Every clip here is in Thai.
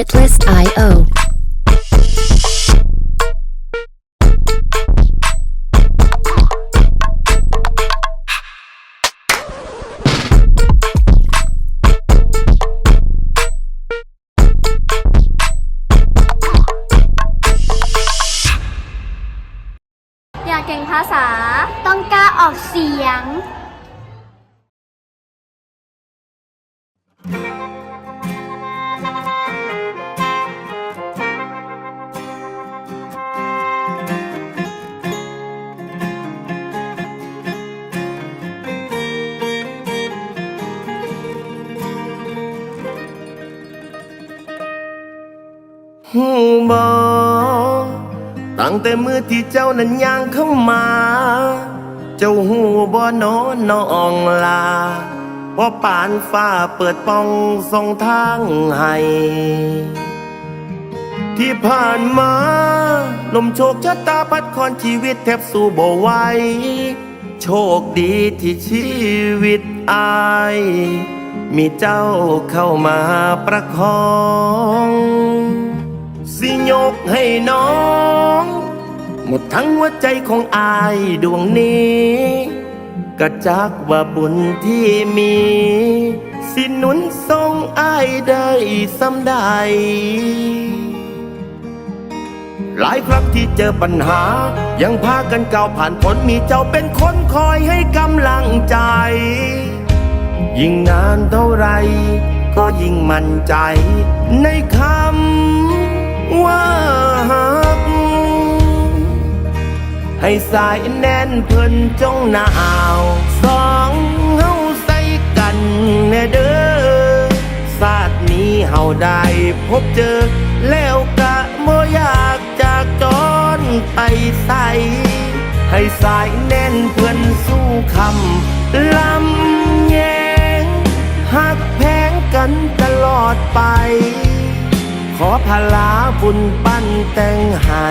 Artlist.io อยากเก่งภาษา ต้องกล้าออกเสียง หูบอตั้งแต่มือที่เจ้านั้นย่างเข้ามา เจ้าหูบอนอนน้องลาเพราะปานฟ้าเปิดป้องส่องทางให้ที่ผ่านมา ลมโชคชะตาพัดคอนชีวิตแทบสู้บ่ไหวโชคดีที่ชีวิตอาย มีเจ้าเข้ามาประคอง สิยกให้น้อง หมดทั้งหัวใจของอายดวงนี้กระจักว่าบุญที่มี สิหนุนทรงอายได้สำใด หลายครั้งที่เจอปัญหา ยังพากันก้าวผ่านพ้นมีเจ้าเป็นคนคอยให้กำลังใจ ยิ่งนานเท่าไรก็ยิ่งมั่นใจในคำ ให้สายแน่นเพิ่นจงหนาวสองเฮาใส่กันแน่เด้อศาสตร์นี้เฮาได้พบเจอ แล้วกะบ่อยากจากจรไปใส่ให้สายแน่นเพื่อนสู้คำลำแยงหักแพงกันตลอดไป ขอพลาบุญปั้นแต่งให้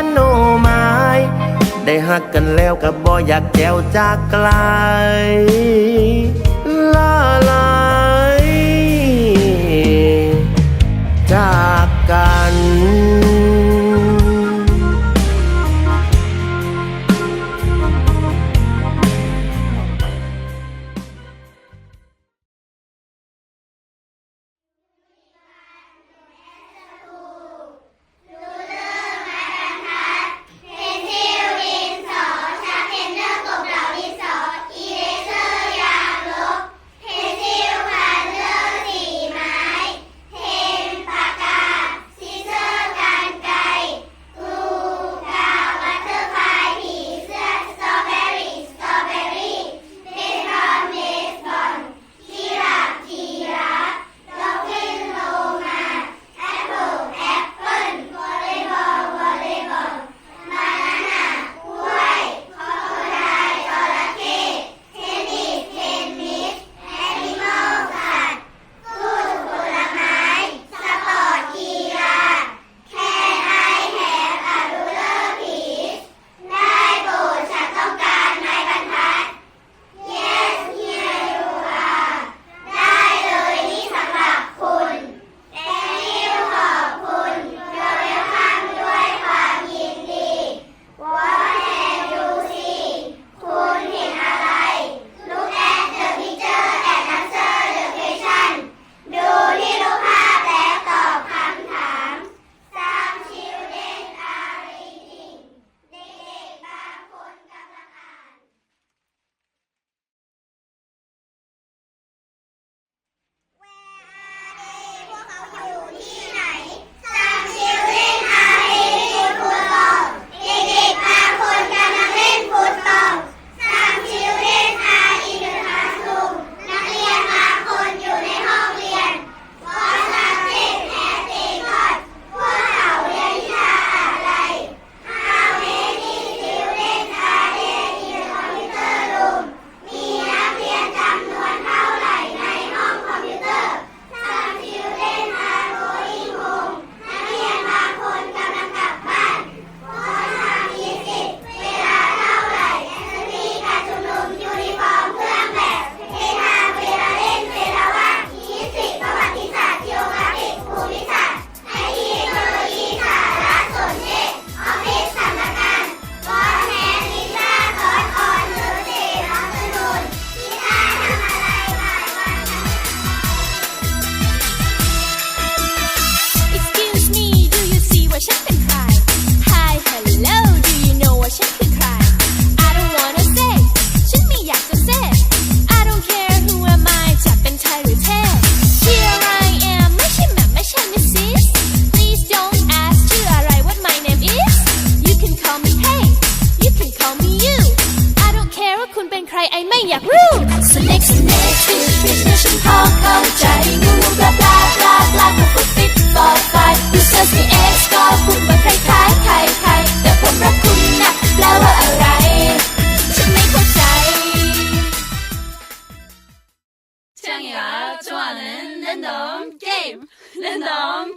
โน หมาย ได้หักกันแล้วกับบ่อยากแก้วจากไกล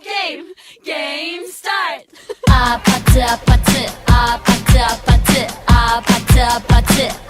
game, game start. Ah, patte, patte, ah, patte, patte, ah, patte, patte.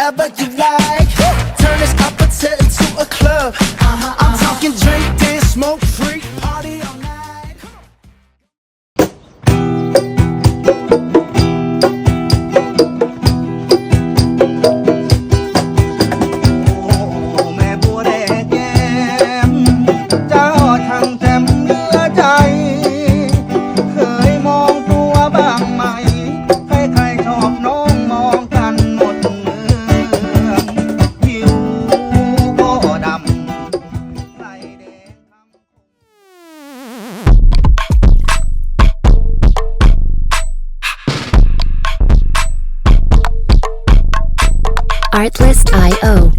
whatever you like. Artlist.io.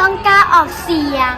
ต้องกล้าออกเสียง